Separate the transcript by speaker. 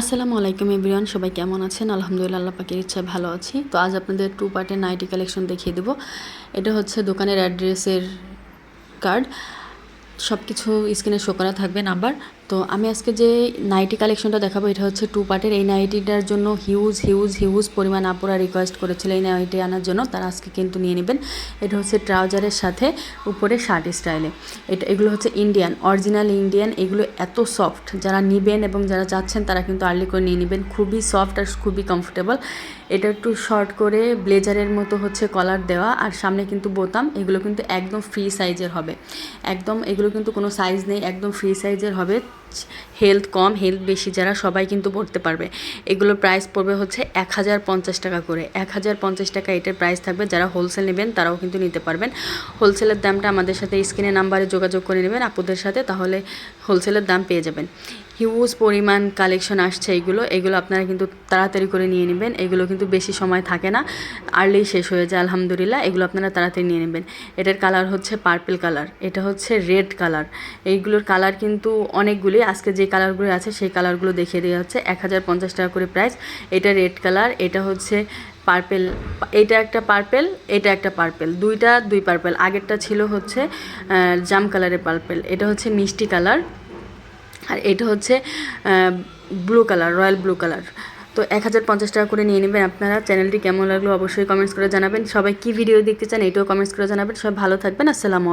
Speaker 1: আসসালামু আলাইকুম এভরিওয়ান, সবাই কেমন আছেন? আলহামদুলিল্লাহ, আল্লাহ পাকের ইচ্ছায় ভালো আছি। তো আজ আপনাদের টু পার্টের নাইটি কালেকশন দেখিয়ে দেবো। এটা হচ্ছে দোকানের অ্যাড্রেসের কার্ড সব কিছু স্ক্রিনে শো করা থাকবে নাম্বার তো আমি আজকে যে নাইটি কালেকশনটা দেখাবো, এটা হচ্ছে টু পার্টের এই নাইটিটার জন্য হিউজ হিউজ হিউজ পরিমাণ আপুরা রিকোয়েস্ট করেছিল এই নাইটি আনার জন্য। তারা আজকে কিন্তু নিয়ে নেবেন। এটা হচ্ছে ট্রাউজারের সাথে উপরে শার্ট স্টাইলে এটা, এগুলো হচ্ছে ইন্ডিয়ান অরিজিনাল ইন্ডিয়ান এগুলো এত সফট যারা নিবেন এবং যারা চাচ্ছেন, তারা কিন্তু আর্লি করে নিয়ে নেবেন। খুবই সফট আর খুবই কমফোর্টেবল এটা একটু শর্ট করে ব্লেজারের মতো হচ্ছে কলার দেওয়া। আর সামনে কিন্তু বোতাম। এগুলো কিন্তু একদম ফ্রি সাইজের হবে। একদম, এগুলো কিন্তু কোনো সাইজ নেই। একদম ফ্রি সাইজের হবে। হেলথ কম, হেলথ বেশি যারা সবাই কিন্তু পড়তে পারবে। এগুলোর প্রাইস পড়বে হচ্ছে এক হাজার পঞ্চাশ টাকা করে। এক হাজার পঞ্চাশ টাকা এটার প্রাইস থাকবে, যারা হোলসেল নেবেন তারাও কিন্তু নিতে পারবেন। হোলসেলের দামটা আমাদের সাথে স্ক্রিনে নাম্বারে যোগাযোগ করে নেবেন আপুদের সাথে, তাহলে হোলসেলের দাম পেয়ে যাবেন। হিউজ পরিমাণ কালেকশন আসছে এগুলো। এগুলো আপনারা কিন্তু তাড়াতাড়ি করে নিয়ে নেবেন। এগুলো কিন্তু বেশি সময় থাকে না। আর্লি শেষ হয়ে যায়, আলহামদুলিল্লাহ। এগুলো আপনারা তাড়াতাড়ি নিয়ে নেবেন। এটার কালার হচ্ছে পার্পেল কালার এটা হচ্ছে রেড কালার এইগুলোর কালার কিন্তু অনেকগুলি আজকে যে কালারগুলো আছে, সেই কালারগুলো দেখিয়ে দেওয়া হচ্ছে। এক হাজার পঞ্চাশ টাকা করে প্রাইস এটা রেড কালার এটা হচ্ছে পার্পেল এটা একটা পার্পেল এটা একটা পার্পেল দুইটা, দুই পার্পেল আগেরটা ছিল হচ্ছে জাম কালারের পার্পেল এটা হচ্ছে মিষ্টি কালার। আর এটা হচ্ছে blue colour royal blue colour তো এক হাজার পঞ্চাশ টাকা করে নিয়ে নেবেন আপনারা। চ্যানেলটি কেমন লাগল অবশ্যই কমেন্টস করে জানাবেন। সবাই কী ভিডিও দেখতে চান, এটাও কমেন্টস করে জানাবেন। সবাই ভালো থাকবেন। আসসালামু